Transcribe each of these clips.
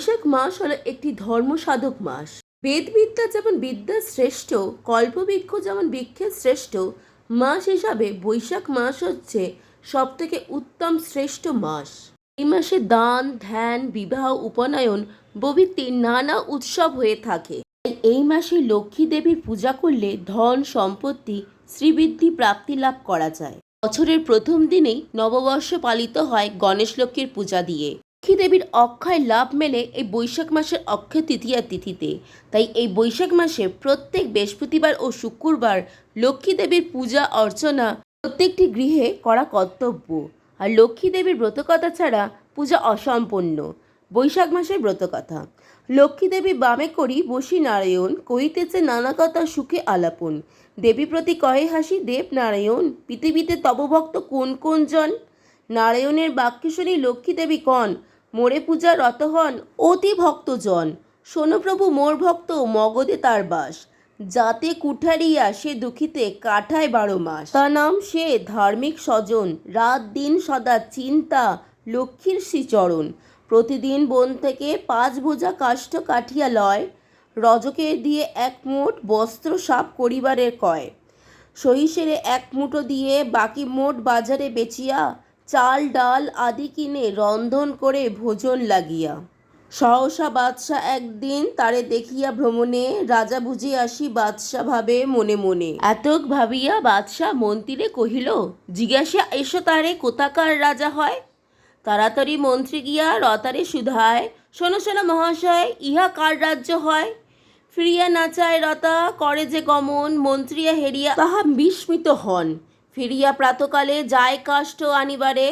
বৈশাখ মাস হলো একটি ধর্ম সাধক মাস। বেদবিদ্যা যেমন বিদ্যা শ্রেষ্ঠ, কল্পবৃক্ষ যেমন বৃক্ষের শ্রেষ্ঠ, মাস হিসাবে বৈশাখ মাস হচ্ছে সবথেকে উত্তম শ্রেষ্ঠ মাস। এই মাসে দান, ধ্যান, বিবাহ, উপনয়ন প্রভৃতি নানা উৎসব হয়ে থাকে। তাই এই মাসে লক্ষ্মী দেবীর পূজা করলে ধন, সম্পত্তি, শ্রীবৃদ্ধি, প্রাপ্তি লাভ করা যায়। বছরের প্রথম দিনেই নববর্ষ পালিত হয় গণেশ লক্ষ্মীর পূজা দিয়ে। লক্ষ্মী দেবীর অক্ষয় লাভ মেলে এই বৈশাখ মাসের অক্ষয় তৃতীয়া তিথিতে। তাই এই বৈশাখ মাসে প্রত্যেক বৃহস্পতিবার ও শুক্রবার লক্ষ্মী দেবীর পূজা, অর্চনা প্রত্যেকটি গৃহে করা কর্তব্য। আর লক্ষ্মী দেবীর ব্রতকথা ছাড়া পূজা অসম্পন্ন বৈশাখ মাসের ব্রতকথা। লক্ষ্মী দেবী বামে করি বসি নারায়ণ, কহিতেছে নানা কথা সুখে আলাপন। দেবী প্রতি কহে হাসি, দেব নারায়ণ পৃথিবীতে তব ভক্ত কোন কোন জন? নারায়ণের বাক্য শুনি লক্ষ্মী দেবী কন, মোরে পূজা রত হন অতি ভক্তজন। শোনো প্রভু মোর ভক্ত, মগধে তার বাস। যাতে কুঠারিয়া সে দুঃখিতে কাঠায় বারো মাস। তা নাম সে, ধার্মিক স্বজন, রাত দিন সদা চিন্তা, লক্ষ্মীর শ্রীচরণ। প্রতিদিন বন থেকে পাঁচ বোঝা কাষ্ঠ কাঠিয়া লয়, রজকে দিয়ে এক মোট বস্ত্র সাপ করিবারের কয়। সহিসেরে এক মুঠো দিয়ে বাকি মোট বাজারে বেচিয়া চাল, ডাল আদি কিনে রন্ধন করে ভোজন লাগিয়া। সহসা বাদশাহ একদিন তারে দেখিয়া ভ্রমণে রাজা বুঝে আসি বাদশাহ ভাবে মনে মনে। এতক ভাবিয়া বাদশাহ মন্ত্রীরে কহিল, জিজ্ঞাসা এসো তারে, কোথাকার রাজা হয়? তাড়াতাড়ি মন্ত্রী গিয়া রতারে সুধায় শোনো শোনো মহাশয়, ইহা কার রাজ্য হয়? ফিরিয়া নাচায় রতা, করে যে গমন, মন্ত্রিয়া হেরিয়া তাহা বিস্মিত হন। ফিরিয়া প্রাতকালে যায় কাষ্ঠ আনিবারে।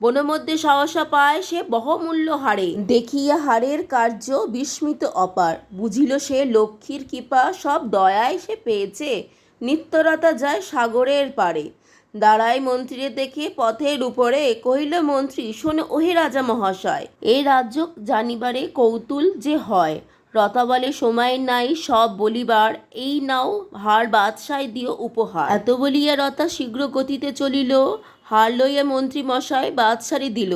বনমধ্যে সহসা পায় সে বহমূল্য হারে। দেখিয়া হারের কার্য বিস্মিত অপার। বুঝিল সে লক্ষ্মীর কৃপা, সব দয়ায় সে পেয়েছে। নিত্যরতা যায় সাগরের পারে। দাঁড়ায় মন্ত্রীরে দেখে পথের উপরে। কহিল, মন্ত্রী, শোনে, ওহে রাজা মহাশয়, এই রাজ্য জানিবারে কৌতুল যে হয়। রতা বলে সময় নাই সব বলিবার, এই নাও হার বাদশায় দিও উপহার। এত বলিয়া রতা শীঘ্র গতিতে চলিল, হার লইয়া মন্ত্রী মশাই বাদশারি দিল।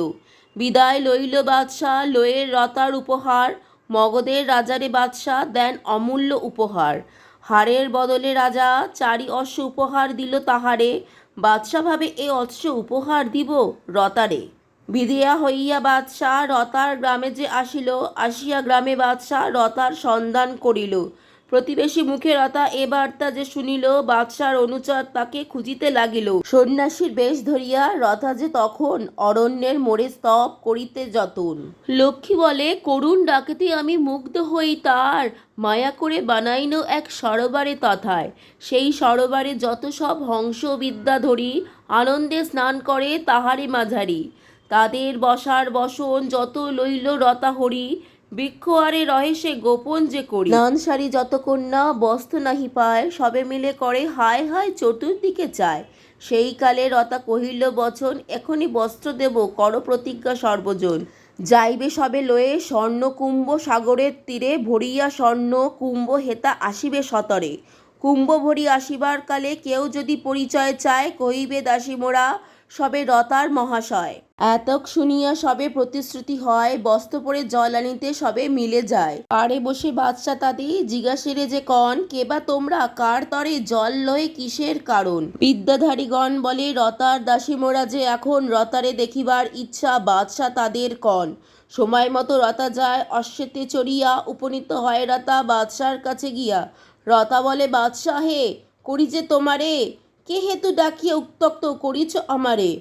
বিদায় লইল বাদশাহ লয়ের রতার উপহার, মগধের রাজারে বাদশাহ দেন অমূল্য উপহার। হারের বদলে রাজা চারি অশ্ব উপহার দিল তাহারে, বাদশাহ ভাবে এ অশ্ব উপহার দিব রতারে। বিদিয়া হইয়া বাদশাহ রতার গ্রামে যে আসিল, আসিয়া গ্রামে বাদশাহ রতার সন্ধান করিল। প্রতিবেশী মুখে রতা এ বার্তা যে শুনিল বাদশার অনুচর তাকে খুঁজিতে লাগিল। সন্ন্যাসীর বেশ ধরিয়া রথা যে তখন অরণ্যের মোড়ে স্তব করিতে যতন। লক্ষ্মী বলে, করুণ ডাকেতে আমি মুগ্ধ হই তার, মায়া করে বানাইল এক সরোবরে তথায়। সেই সরোবরে যত সব হংস বিদ্যা ধরি, আনন্দে স্নান করে তাহারে মাঝারি। তাদের বসার বসন যত লইল রতা হরি বৃক্ষ আরে রহে সে গোপন যে করি। নান সারি যত কন্যা বস্ত্র নাহি পায়, সবে মিলে করে হায় হায় চতুর্দিকে চায়। সেই কালে রতা কহিল, বচন এখনই বস্ত্র দেব, কর প্রতিজ্ঞা সর্বজন। যাইবে সবে লয়ে স্বর্ণ কুম্ভ সাগরের তীরে, ভরিয়া স্বর্ণ কুম্ভ হেতা আসিবে সতরে। কুম্ভ ভরি আসিবার কালে কেউ যদি পরিচয় চায়, কহিবে দাসী মোরা, সবে রতার মহাশয়। এতক শুনিয়া সবে প্রতিশ্রুতি হয়, বস্ত্র পরে জল আনিতে সবে মিলে যায়। পাড়ে বসে বাদশা তাদি জিজ্ঞাসেরে যে কন কেবা তোমরা, কার তরে জল লয়ে, কিসের কারণ? বিদ্যাধারীগণ বলে, রতার দাসী মোরা যে এখন রতারে দেখিবার ইচ্ছা বাদশা তাদের কন। সময় মতো রতা যায়, অশ্বেতে চড়িয়া উপনীত হয় রতা বাদশার কাছে গিয়া। রতা বলে বাদশাহ করি যে তোমারে, কে হেতু ডাকিয়া উত্তক্ত করিছ আমারে?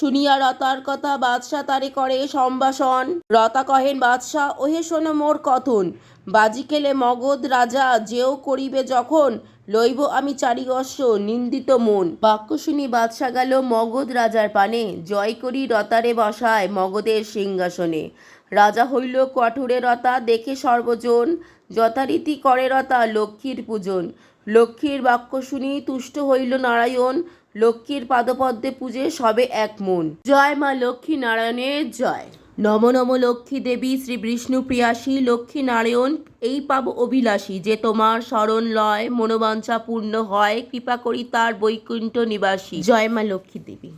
শুনিয়া রতার কথা বাদশাহ তারে করে সম্ভাষণ। রতা কহেন বাদশাহ ওহে শোনো মোর কথন। বাজি খেলে মগধ রাজা যেও করিবে যখন, লইব আমি চারিগস্য নিন্দিত মন। বাক্য শুনি বাদশাহ গেল মগধ রাজার পানে। জয় করি রতারে বসায় মগধের সিংহাসনে। রাজা হইল কঠোরে রতা, দেখে সর্বজন। যথারীতি করে রতা লক্ষ্মীর পূজন। লক্ষ্মীর বাক্য শুনি তুষ্ট হইল নারায়ণ। লক্ষ্মীর পাদপদ্মে পূজে সবে এক মন। জয় মা লক্ষ্মী নারায়ণের জয়। নম নম লক্ষ্মী দেবী শ্রী বিষ্ণু প্রিয়াসী লক্ষ্মী নারায়ণ এই পাব অভিলাষী যে তোমার স্মরণ লয় মনোবাঞ্ছা পূর্ণ হয়, কৃপা করি তার বৈকুণ্ঠ নিবাসী। জয় মা লক্ষ্মী দেবী।